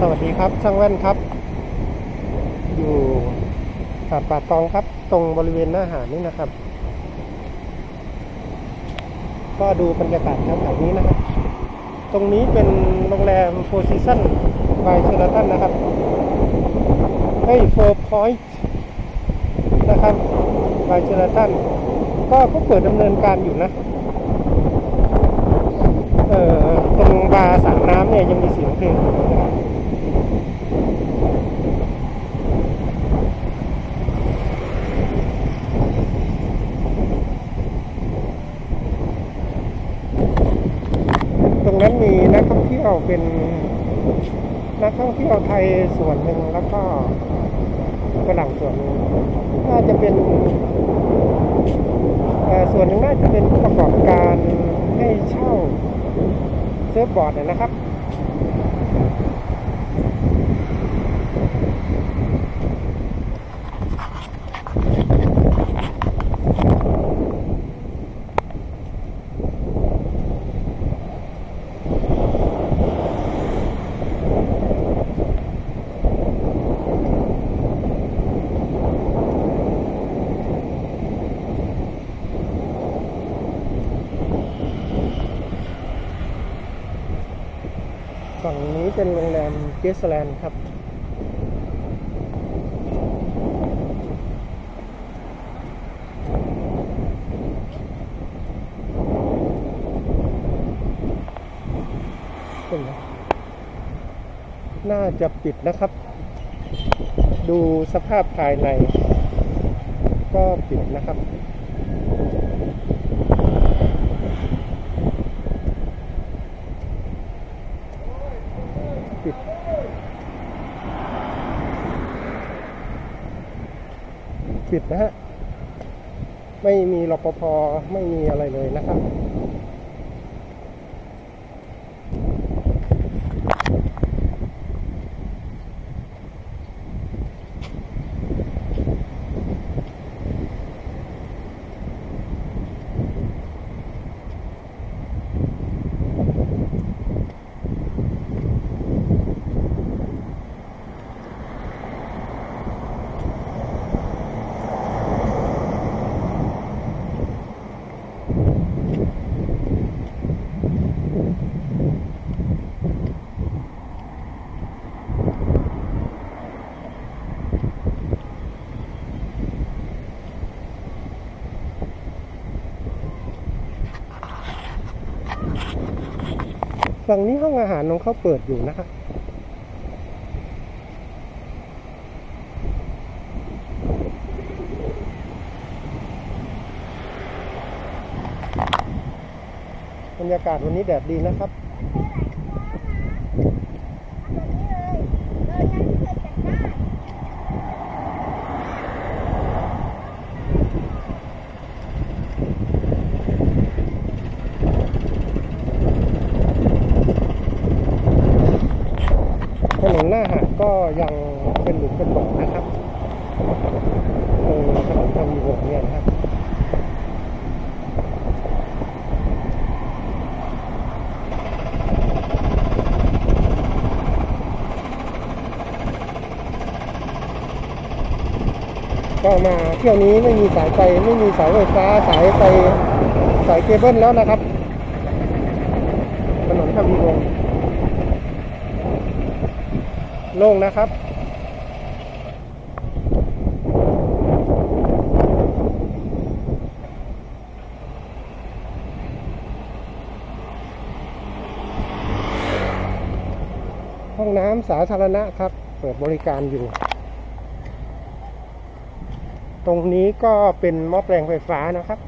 สวัสดีครับช่างแว่นครับ อยู่หาดป่าตองครับ ตรงบริเวณหน้าหาดนี่นะครับ ก็ดูบรรยากาศแถวๆนี้นะครับ ตรงนี้เป็นโรงแรมโฟร์ซีซันบายเซอร์ตันนะครับให้ยโฟร์พอยต์นะครับบายเซอร์ตันก็ก็เปิดดำเนินการอยู่นะ เอ่อาร์สระน้ำเนี่ยยังมีเสียงเพลงอยู่นะครับตรงนั้นมีนักท่องเที่ยวเป็นนักท่องเที่ยวไทยส่วนหนึ่งแล้วก็ฝรั่งส่วนหนึ่งน่าจะเป็นส่วนหนึ่งน่าจะเป็นประกอบการให้เช่า เซิร์ฟบอร์ดนะนะครับ ฝั่งนี้ เป็นโรงแรมเกสแลนด์ครับนน่าจะปิดนะครับ ดูสภาพภายใน ก็ปิดนะครับ ปิดนะฮะ ไม่มีรปภไม่มีอะไรเลยนะครับ ฝั่งนี้ห้องอาหารของเขาเปิดอยู่นะครับบรรยากาศวันนี้แดดดีนะครับ หน้าหาดก็ยังเป็นหลุมเป็นบ่อนะครับตรงถนนทวีวงเนี่ยนะครับก็มาเที่ยวนี้ไม่มีสายไฟไม่มีสายไฟฟ้าสายไฟสายเคเบิลแล้วนะครับถนนทวีวง โล่งนะครับห้องน้ำสาธารณะครับ เปิดบริการอยู่ ตรงนี้ก็เป็นหม้อแปลงไฟฟ้านะครับ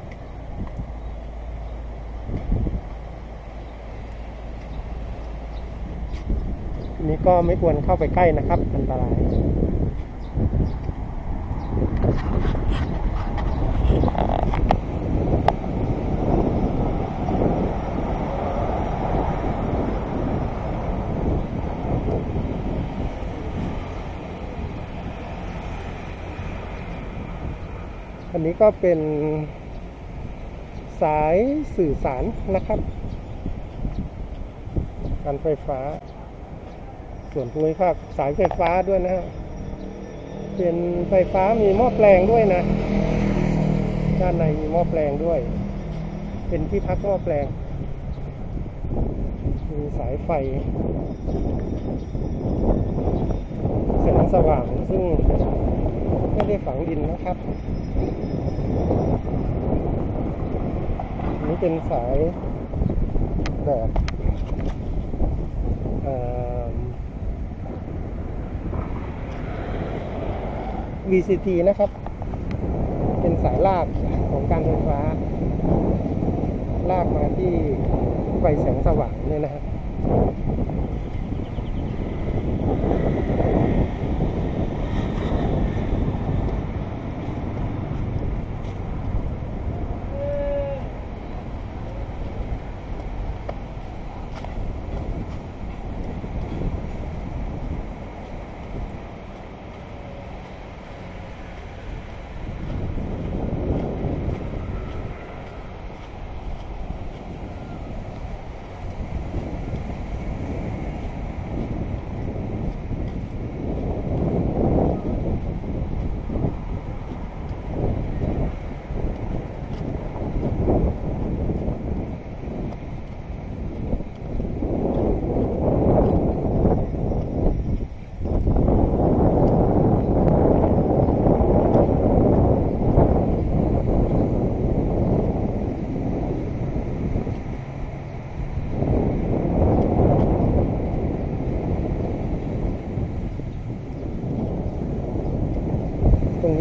นี่ก็ไม่ควรเข้าไปใกล้นะครับ อันตรายอันนี้ก็เป็นสายสื่อสารนะครับ การไฟฟ้า ส่วนภูมิภาคสายไฟฟ้าด้วยนะฮะเป็นไฟฟ้ามีหม้อแปลงด้วยนะ ด้านในมีหม้อแปลงด้วย เป็นที่พักหม้อแปลง มีสายไฟแสงสว่างซึ่งไม่ได้ฝังดินนะครับนนี้เป็นสายแบบเอ่อ VCT นะครับ เป็นสายลากของการไฟฟ้า ลากมาที่ไฟแสงสว่างเนี่ยนะครับ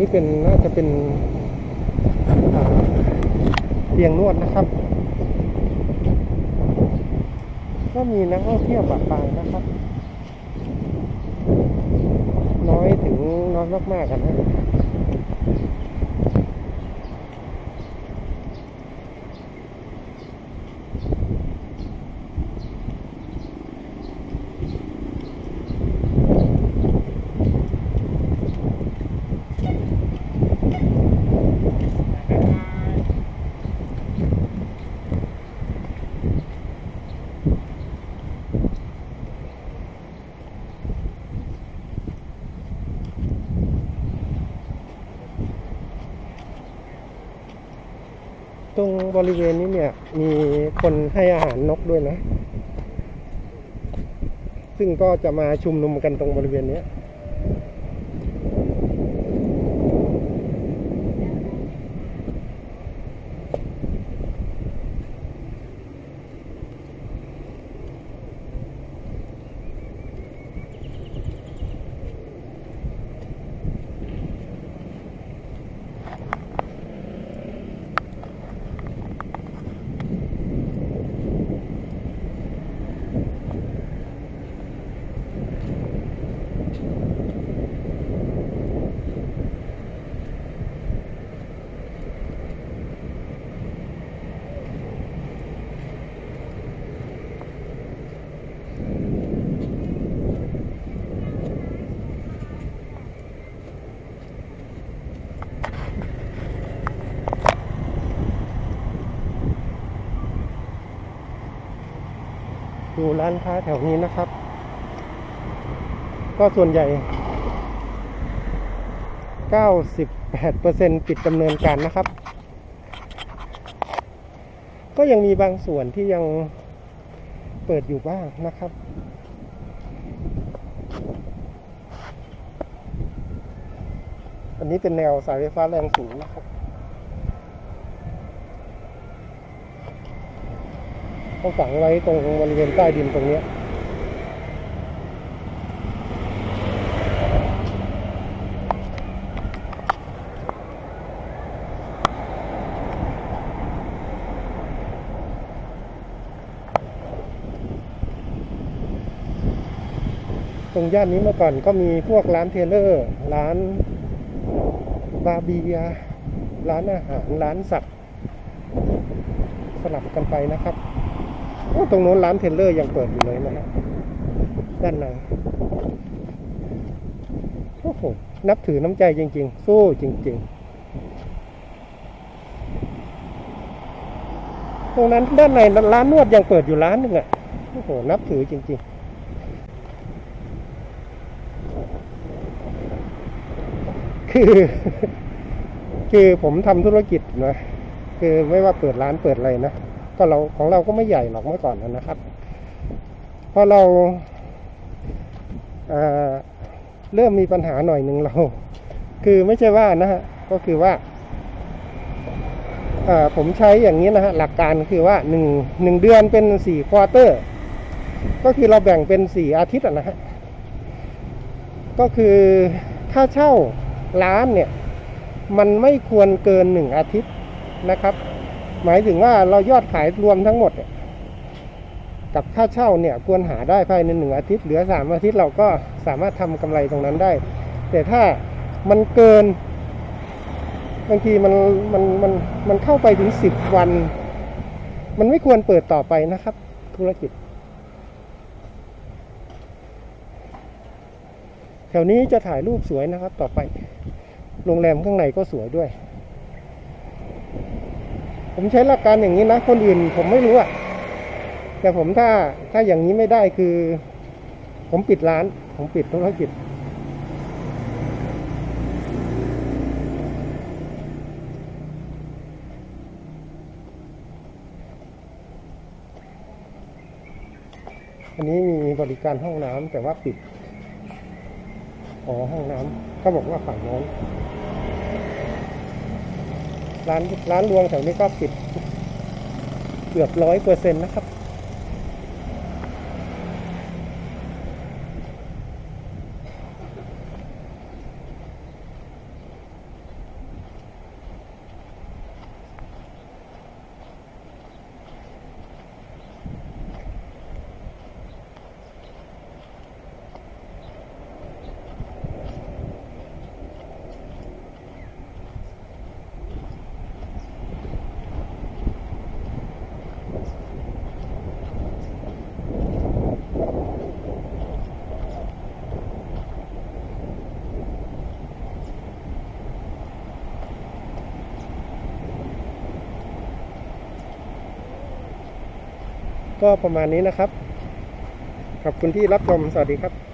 นี้เป็นน่าจะเป็นเตียงนวดนะครับ ก็มีนักท่องเที่ยวบางปางนะครับ น้อยถึงน้อยมากๆกันนะ ตรงบริเวณนี้เนี่ย มีคนให้อาหารนกด้วยนะ ซึ่งก็จะมาชุมนุมกันตรงบริเวณนี้ ดูร้านค้าแถวนี้นะครับ ก็ส่วนใหญ่ 98%ปิดดำเนินการนะครับ ก็ยังมีบางส่วนที่ยังเปิดอยู่บ้างนะครับอันนี้เป็นแนวสายไฟฟ้าแรงสูงนะครับ เขาฝังไว้ตรงบริเวณใต้ดินตรงนี้ตรงย่านนี้เมื่อก่อนก็มีพวกร้านเทเลอร์ ร้านบาเบีย ร้านอาหาร ร้านสัตว์ สลับกันไปนะครับ ตรงโน้นร้านเทรลเลอร์ยังเปิดอยู่เลยนะฮะด้านในโอ้โหนับถือน้ำใจจริง ๆ สู้จริง ๆ ตรงนั้นด้านในร้านนวดยังเปิดอยู่ร้านหนึ่งอะ่ะโอ้โหนับถือจริง ๆคือคือผมทำธุรกิจนะ คือไม่ว่าเปิดร้านเปิดอะไรนะ ก็เราของเราก็ไม่ใหญ่หรอกเมื่อก่อนนะครับพอเราเอ่อเริ่มมีปัญหาหน่อยหนึ่งเรา คือไม่ใช่ว่านะฮะก็คือว่าผมใช้อย่างนี้นะฮะหลักการคือว่าหนึ่งหนึ่งเดือนเป็นสี่ควอเตอร์ ก็คือเราแบ่งเป็นสี่อาทิตย์นะฮะก็คือค่าเช่าร้านเนี่ย มันไม่ควรเกินหนึ่งอาทิตย์นะครับ หมายถึงว่าเรายอดขายรวมทั้งหมดกับค่าเช่าเนี่ยควรหาได้ภายในหนึ่งอาทิตย์เหลือสามอาทิตย์เราก็สามารถทำกำไรตรงนั้นได้ แต่ถ้ามันเกินบางทีมันมันมันมันเข้าไปถึงสิบวัน มันไม่ควรเปิดต่อไปนะครับ ธุรกิจ แถวนี้จะถ่ายรูปสวยนะครับ ต่อไป โรงแรมข้างในก็สวยด้วย ผมใช้หลักการอย่างนี้นะ คนอื่นผมไม่รู้อะแต่ผมถ้าถ้าอย่างนี้ไม่ได้คือ ผมปิดร้าน ผมปิดธุรกิจอันนี้มีบริการห้องน้ำแต่ว่าปิด อ๋อห้องน้ำก็บอกว่าฝั่งโน้น ร้านร้านรวงแถวนี้ก็ปิดเกือบร้อยเปอร์เซ็นต์นะครับ ก็ประมาณนี้นะครับ ขอบคุณที่รับชม สวัสดีครับ